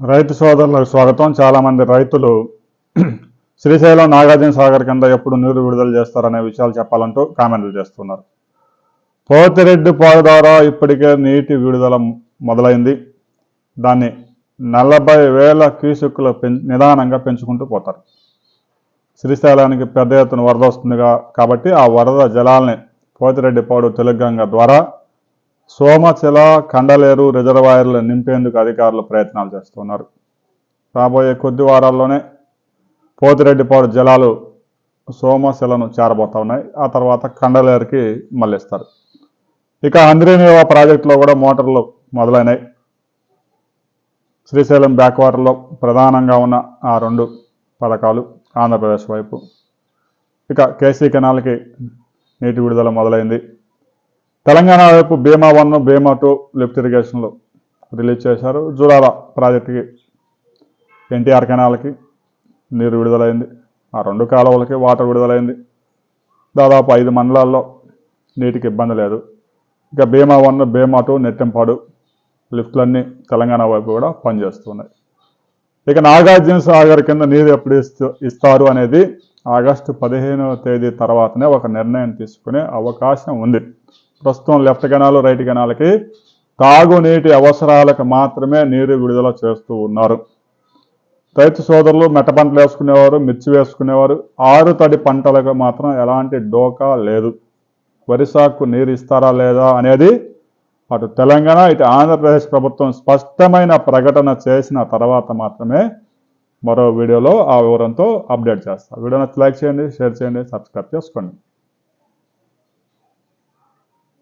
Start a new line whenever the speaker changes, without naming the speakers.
రైతు సోదరులకు స్వాగతం. చాలామంది రైతులు శ్రీశైలం నాగార్జున సాగర్ కింద ఎప్పుడు నీరు విడుదల చేస్తారనే విషయాలు చెప్పాలంటూ కామెంట్లు చేస్తున్నారు. పోతిరెడ్డి పాడు ద్వారా ఇప్పటికే నీటి విడుదల మొదలైంది. దాన్ని నలభై వేల క్యూసెక్కులు పెం నిదానంగా పెంచుకుంటూ పోతారు. శ్రీశైలానికి పెద్ద ఎత్తున వరద వస్తుందిగా కాబట్టి ఆ వరద జలాల్ని పోతిరెడ్డిపాడు తెలుగంగ ద్వారా సోమశిల కండలేరు రిజర్వాయర్లు నింపేందుకు అధికారులు ప్రయత్నాలు చేస్తున్నారు. రాబోయే కొద్ది వారాల్లోనే పోతిరెడ్డిపాడు జలాలు సోమశిలను చేరబోతా ఉన్నాయి ఆ తర్వాత కండలేరుకి మళ్ళిస్తారు ఇక అంద్రీనివా ప్రాజెక్టులో కూడా మోటార్లు మొదలైనాయి. శ్రీశైలం బ్యాక్వాటర్లో ప్రధానంగా ఉన్న ఆ రెండు పథకాలు ఆంధ్రప్రదేశ్ వైపు. ఇక కేసీ కెనాల్కి నీటి విడుదల మొదలైంది. తెలంగాణ వైపు బీమా వన్ బీమా టూ లిఫ్ట్ ఇరిగేషన్లు రిలీజ్ చేశారు. జూరాల ప్రాజెక్టుకి ఎన్టీఆర్ కెనాల్కి నీరు విడుదలైంది. ఆ రెండు కాలువలకి వాటర్ విడుదలైంది. దాదాపు ఐదు మండలాల్లో నీటికి ఇబ్బంది లేదు. ఇక బీమా వన్ బీమా టూ నెట్టెంపాడు లిఫ్ట్లన్నీ తెలంగాణ వైపు కూడా పనిచేస్తున్నాయి. ఇక నాగార్జున సాగర్ కింద నీరు ఎప్పుడు ఇస్తూ ఇస్తారు అనేది ఆగస్టు పదిహేనవ తేదీ తర్వాతనే ఒక నిర్ణయం తీసుకునే అవకాశం ఉంది. ప్రస్తుతం లెఫ్ట్ కెనాల్ రైట్ కెనాల్కి తాగునీటి అవసరాలకు మాత్రమే నీరు విడుదల చేస్తూ ఉన్నారు. రైతు సోదరులు మెట్ట పంటలు వేసుకునేవారు మిర్చి వేసుకునేవారు ఆరు తడి పంటలకు మాత్రం ఎలాంటి డోకా లేదు. వరి సాగుకు నీరు ఇస్తారా లేదా అనేది అటు తెలంగాణ ఇటు ఆంధ్రప్రదేశ్ ప్రభుత్వం స్పష్టమైన ప్రకటన చేసిన తర్వాత మాత్రమే మరో వీడియోలో ఆ వివరంతో అప్డేట్ చేస్తాను వీడియో నచ్చి లైక్ చేయండి షేర్ చేయండి సబ్స్క్రైబ్ చేసుకోండి.